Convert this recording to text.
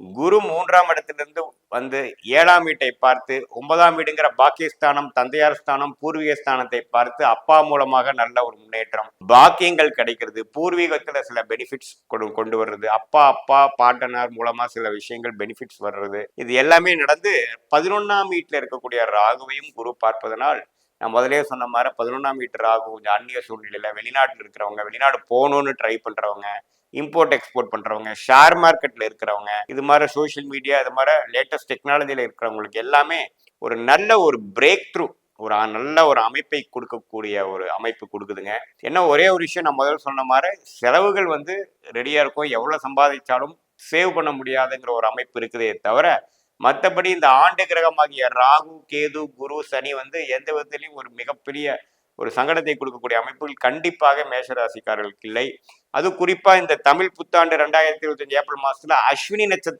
குரு மூன்றாம் இடத்திலிருந்து வந்து ஏழாம் வீட்டை பார்த்து ஒன்பதாம் வீடுங்கிற பாக்கியஸ்தானம் தந்தையார் ஸ்தானம் பூர்வீக ஸ்தானத்தை பார்த்து அப்பா மூலமாக நல்ல ஒரு முன்னேற்றம் பாக்கியங்கள் கிடைக்கிறது. பூர்வீகத்துல சில பெனிஃபிட்ஸ் கொண்டு கொண்டு வர்றது. அப்பா அப்பா பாட்டனார் மூலமா சில விஷயங்கள் பெனிஃபிட்ஸ் வர்றது. இது எல்லாமே நடந்து பதினொன்னாம் வீட்டில் இருக்கக்கூடிய ராகுவையும் குரு பார்ப்பதனால் நான் முதலே சொன்ன மாதிரி பதினொன்றாம் வீட்டு ராகு கொஞ்சம் அந்நிய சூழ்நிலையில் வெளிநாட்டில் இருக்கிறவங்க வெளிநாடு போகணும்னு ட்ரை பண்ணுறவங்க இம்போர்ட் எக்ஸ்போர்ட் பண்றவங்க ஷேர் மார்க்கெட்ல இருக்கிறவங்க இது மாதிரி சோஷியல் மீடியா இது மாதிரி லேட்டஸ்ட் டெக்னாலஜியில இருக்கிறவங்களுக்கு எல்லாமே ஒரு நல்ல ஒரு பிரேக் த்ரூ ஒரு நல்ல ஒரு அமைப்பை கொடுக்கக்கூடிய ஒரு அமைப்பு கொடுக்குதுங்க. என்ன ஒரே ஒரு விஷயம் நான் முதல்ல சொன்ன மாதிரி செலவுகள் வந்து ரெடியா இருக்கும் எவ்வளவு சம்பாதிச்சாலும் சேவ் பண்ண முடியாதுங்கிற ஒரு அமைப்பு இருக்குதே தவிர மற்றபடி இந்த ஆண்டு கிரகமாகிய ராகு கேது குரு சனி வந்து எந்த விதத்திலையும் ஒரு மிகப்பெரிய ஒரு சங்கடத்தை கொடுக்கக்கூடிய அமைப்புகள் கண்டிப்பாக மேஷராசிக்காரர்களுக்கு இல்லை. அது குறிப்பா இந்த தமிழ் புத்தாண்டு ரெண்டாயிரத்தி இருபத்தஞ்சு ஏப்ரல் மாசத்துல அஸ்வினி நட்சத்திர